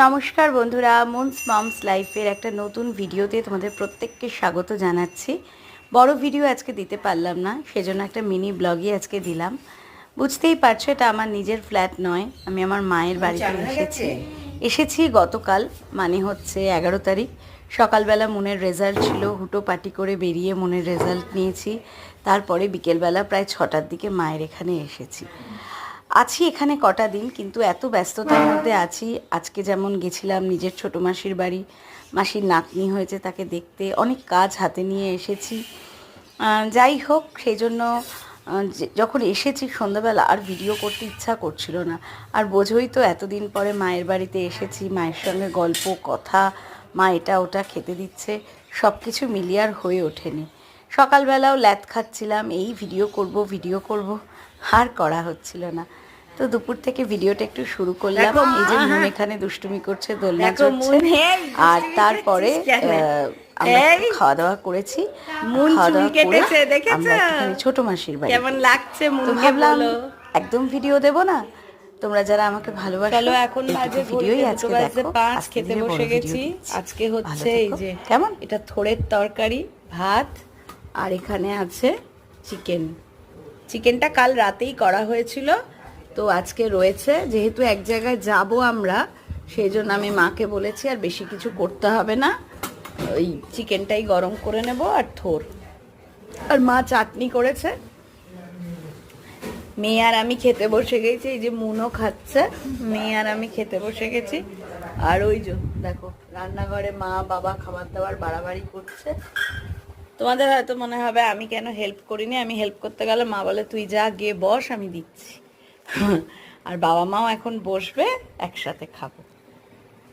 নমস্কার বন্ধুরা moons moms লাইফের একটা নতুন ভিডিওতে তোমাদের প্রত্যেককে স্বাগত জানাচ্ছি। বড় ভিডিও আজকে দিতে পারলাম না সেজন্য একটা মিনি ব্লগই আজকে দিলাম। বুঝতেই পারছ এটা আমার নিজের ফ্ল্যাট নয় আমি আমার মায়ের বাড়িতে এসেছি। এসেছি গতকাল মানে হচ্ছে এগারো তারিখ। সকালবেলা মনের রেজাল্ট ছিল হুটো পাটি করে বেরিয়ে মনের রেজাল্ট নিয়েছি। তারপরে বিকেলবেলা প্রায় ছটার দিকে মায়ের এখানে এসেছি। আছি এখানে কটা দিন, কিন্তু এত ব্যস্ততার মধ্যে আছি। আজকে যেমন গেছিলাম নিজের ছোটো মাসির বাড়ি, মাসির নাতনি হয়েছে তাকে দেখতে, অনেক কাজ হাতে নিয়ে এসেছি। যাই হোক, সেই জন্য যখন এসেছি সন্ধ্যাবেলা আর ভিডিও করতে ইচ্ছা করছিল না। আর বোঝোই তো এতদিন পরে মায়ের বাড়িতে এসেছি, মায়ের সঙ্গে গল্প, কথা, মা এটা ওটা খেতে দিচ্ছে সব কিছু মিলিয়ে আর হয়ে ওঠেনি। সকালবেলাও ল্যাদ খাচ্ছিলাম এই ভিডিও করব ভিডিও করব আর করা হচ্ছিল না। তো দুপুর থেকে ভিডিওটা একটু শুরু করলাম। এই যে মন। এখানে দুষ্টুমি করছে দোলনা চড়ছে। আর তারপরে আমরা খাওয়া দাওয়া করেছি। খাওয়া দাওয়া করে আমরা ছোট মাসির বাড়ি কেমন লাগছে তো ভাবলাম একদম ভিডিও দেব না। তোমরা যারা আমাকে ভালোবাসো চলো এখন বাজে ভিডিওই আজকে দেখো। পাঁচ খেতে বসে গেছি। আজকে হচ্ছে এই যে কেমন? এটা থোড়ের তরকারি ভাত আর এখানে আছে চিকেন। চিকেনটা কাল রাতেই করা হয়েছিল, তো আজকে রয়েছে। যেহেতু এক জায়গায় যাব আমরা, সেই জন্য আমি মাকে বলেছি আর বেশি কিছু করতে হবে না। ওই চিকেনটাই গরম করে নেব আর থোর। আর মা চাটনি করেছে। মেয়ে আর আমি খেতে বসে গেছি, এই যে মুনও খাচ্ছে। মেয়ে আর আমি খেতে বসে গেছি। আর ওই যে, দেখো, রান্নাঘরে মা বাবা খাবার দাবার বাড়াবাড়ি করছে। তোমাদের হয়তো মনে হবে, আমি কেন হেল্প করিনি? আমি হেল্প করতে গেলে মা বলে, তুই যা গিয়ে বস, আমি দিচ্ছি। আর বাবা মাও এখন বসবে, একসাথে খাব।